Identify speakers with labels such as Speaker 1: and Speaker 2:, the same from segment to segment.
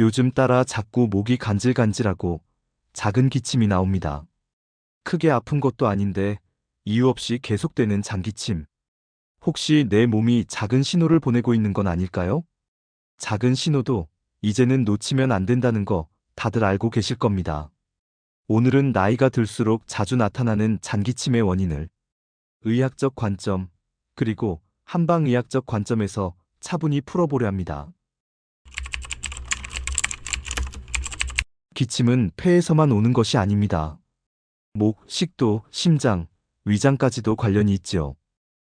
Speaker 1: 요즘 따라 자꾸 목이 간질간질하고 작은 기침이 나옵니다. 크게 아픈 것도 아닌데 이유 없이 계속되는 장기침. 혹시 내 몸이 작은 신호를 보내고 있는 건 아닐까요? 작은 신호도 이제는 놓치면 안 된다는 거 다들 알고 계실 겁니다. 오늘은 나이가 들수록 자주 나타나는 장기침의 원인을 의학적 관점, 그리고 한방의학적 관점에서 차분히 풀어보려 합니다. 기침은 폐에서만 오는 것이 아닙니다. 목, 식도, 심장, 위장까지도 관련이 있지요.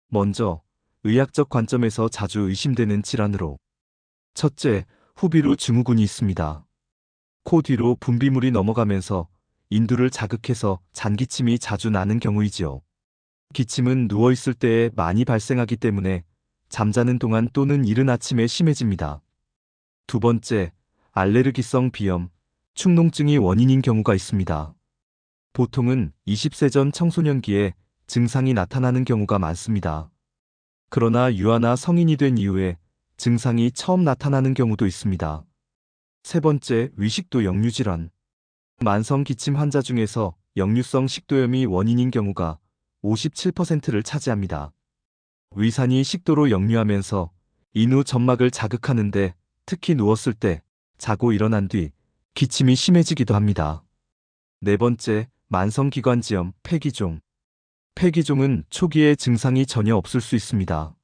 Speaker 1: 먼저, 의학적 관점에서 자주 의심되는 질환으로. 첫째, 후비루 증후군이 있습니다. 코 뒤로 분비물이 넘어가면서 인두를 자극해서 잔기침이 자주 나는 경우이지요. 기침은 누워있을 때에 많이 발생하기 때문에 잠자는 동안 또는 이른 아침에 심해집니다. 두 번째, 알레르기성 비염, 축농증이 원인인 경우가 있습니다. 보통은 20세 전 청소년기에 증상이 나타나는 경우가 많습니다. 그러나 유아나 성인이 된 이후에 증상이 처음 나타나는 경우도 있습니다. 세 번째, 위식도 역류질환. 만성 기침 환자 중에서 역류성 식도염이 원인인 경우가 57%를 차지합니다. 위산이 식도로 역류하면서 인후 점막을 자극하는데 특히 누웠을 때 자고 일어난 뒤 기침이 심해지기도 합니다. 네 번째, 만성기관지염, 폐기종. 폐기종은 초기에 증상이 전혀 없을 수 있습니다.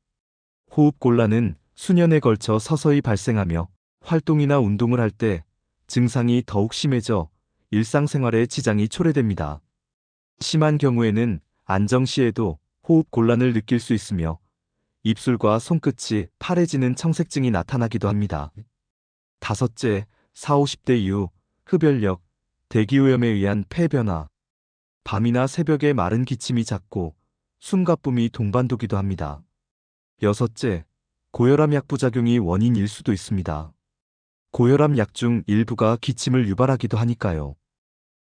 Speaker 1: 호흡곤란은 수년에 걸쳐 서서히 발생하며 활동이나 운동을 할 때 증상이 더욱 심해져 일상생활에 지장이 초래됩니다. 심한 경우에는 안정 시에도 호흡 곤란을 느낄 수 있으며 입술과 손끝이 파래지는 청색증이 나타나기도 합니다. 다섯째, 4, 50대 이후 흡연력, 대기오염에 의한 폐변화, 밤이나 새벽에 마른 기침이 잦고 숨가쁨이 동반되기도 합니다. 여섯째, 고혈압 약 부작용이 원인일 수도 있습니다. 고혈압 약 중 일부가 기침을 유발하기도 하니까요.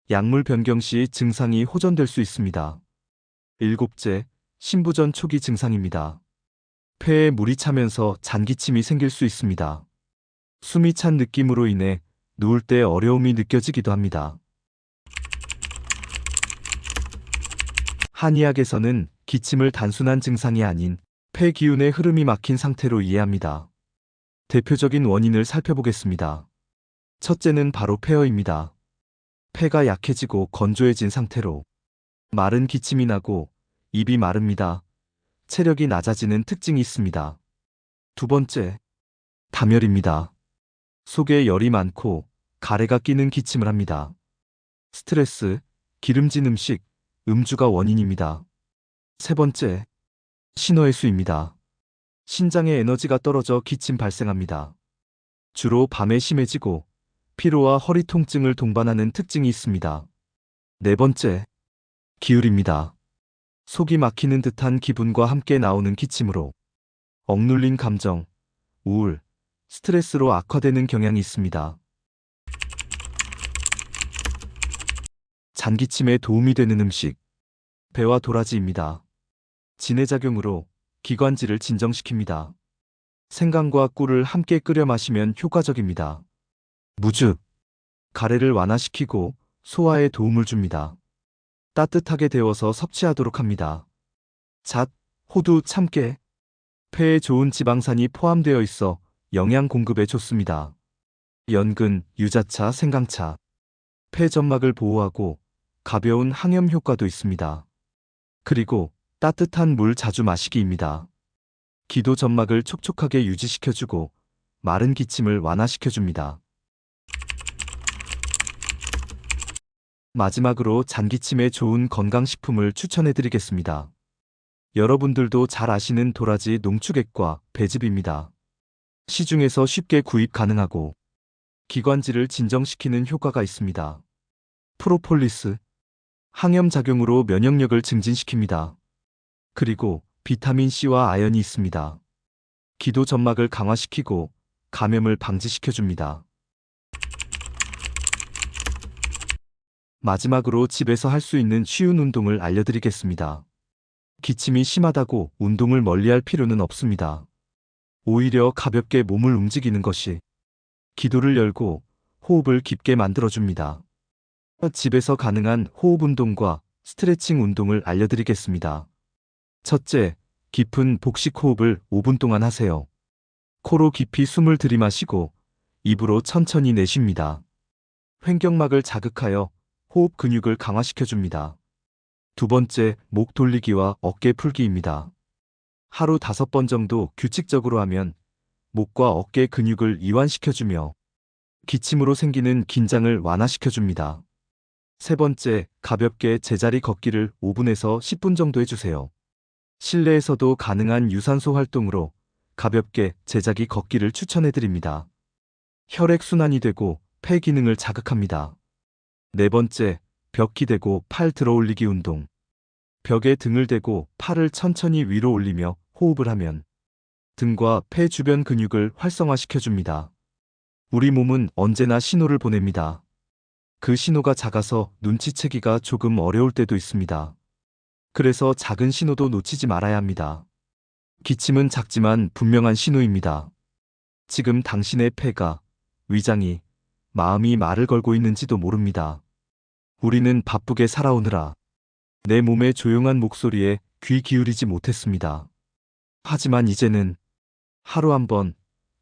Speaker 1: 약물 변경 시 증상이 호전될 수 있습니다. 일곱째, 신부전 초기 증상입니다. 폐에 물이 차면서 잔기침이 생길 수 있습니다. 숨이 찬 느낌으로 인해 누울 때 어려움이 느껴지기도 합니다. 한의학에서는 기침을 단순한 증상이 아닌 폐 기운의 흐름이 막힌 상태로 이해합니다. 대표적인 원인을 살펴보겠습니다. 첫째는 바로 폐허입니다. 폐가 약해지고 건조해진 상태로 마른 기침이 나고 입이 마릅니다. 체력이 낮아지는 특징이 있습니다. 두 번째, 다멸입니다. 속에 열이 많고 가래가 끼는 기침을 합니다. 스트레스, 기름진 음식, 음주가 원인입니다. 세 번째, 신호해수입니다. 신장의 에너지가 떨어져 기침 발생합니다. 주로 밤에 심해지고 피로와 허리 통증을 동반하는 특징이 있습니다. 네 번째, 기울입니다. 속이 막히는 듯한 기분과 함께 나오는 기침으로 억눌린 감정, 우울, 스트레스로 악화되는 경향이 있습니다. 잔기침에 도움이 되는 음식, 배와 도라지입니다. 진해작용으로 기관지를 진정시킵니다. 생강과 꿀을 함께 끓여 마시면 효과적입니다. 무즙, 가래를 완화시키고 소화에 도움을 줍니다. 따뜻하게 데워서 섭취하도록 합니다. 잣, 호두, 참깨, 폐에 좋은 지방산이 포함되어 있어 영양 공급에 좋습니다. 연근, 유자차, 생강차, 폐 점막을 보호하고 가벼운 항염 효과도 있습니다. 그리고 따뜻한 물 자주 마시기입니다. 기도 점막을 촉촉하게 유지시켜주고 마른 기침을 완화시켜줍니다. 마지막으로 잔기침에 좋은 건강식품을 추천해드리겠습니다. 여러분들도 잘 아시는 도라지 농축액과 배즙입니다. 시중에서 쉽게 구입 가능하고 기관지를 진정시키는 효과가 있습니다. 프로폴리스, 항염 작용으로 면역력을 증진시킵니다. 그리고 비타민C와 아연이 있습니다. 기도 점막을 강화시키고 감염을 방지시켜줍니다. 마지막으로 집에서 할 수 있는 쉬운 운동을 알려드리겠습니다. 기침이 심하다고 운동을 멀리할 필요는 없습니다. 오히려 가볍게 몸을 움직이는 것이 기도를 열고 호흡을 깊게 만들어줍니다. 집에서 가능한 호흡 운동과 스트레칭 운동을 알려드리겠습니다. 첫째, 깊은 복식 호흡을 5분 동안 하세요. 코로 깊이 숨을 들이마시고 입으로 천천히 내쉽니다. 횡격막을 자극하여 호흡 근육을 강화시켜줍니다. 두 번째, 목 돌리기와 어깨 풀기입니다. 하루 다섯 번 정도 규칙적으로 하면 목과 어깨 근육을 이완시켜주며 기침으로 생기는 긴장을 완화시켜줍니다. 세 번째, 가볍게 제자리 걷기를 5분에서 10분 정도 해주세요. 실내에서도 가능한 유산소 활동으로 가볍게 제자기 걷기를 추천해드립니다. 혈액순환이 되고 폐 기능을 자극합니다. 네 번째, 벽 기대고 팔 들어 올리기 운동. 벽에 등을 대고 팔을 천천히 위로 올리며 호흡을 하면 등과 폐 주변 근육을 활성화시켜줍니다. 우리 몸은 언제나 신호를 보냅니다. 그 신호가 작아서 눈치채기가 조금 어려울 때도 있습니다. 그래서 작은 신호도 놓치지 말아야 합니다. 기침은 작지만 분명한 신호입니다. 지금 당신의 폐가, 위장이, 마음이 말을 걸고 있는지도 모릅니다. 우리는 바쁘게 살아오느라 내 몸의 조용한 목소리에 귀 기울이지 못했습니다. 하지만 이제는 하루 한 번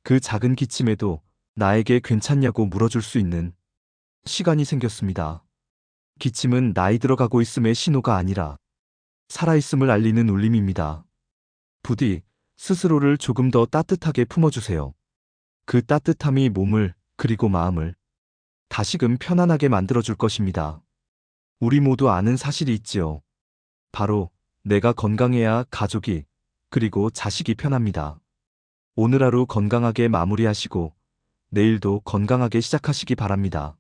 Speaker 1: 그 작은 기침에도 나에게 괜찮냐고 물어줄 수 있는 시간이 생겼습니다. 기침은 나이 들어가고 있음의 신호가 아니라 살아있음을 알리는 울림입니다. 부디 스스로를 조금 더 따뜻하게 품어주세요. 그 따뜻함이 몸을 그리고 마음을 다시금 편안하게 만들어줄 것입니다. 우리 모두 아는 사실이 있지요. 바로 내가 건강해야 가족이 그리고 자식이 편합니다. 오늘 하루 건강하게 마무리하시고 내일도 건강하게 시작하시기 바랍니다.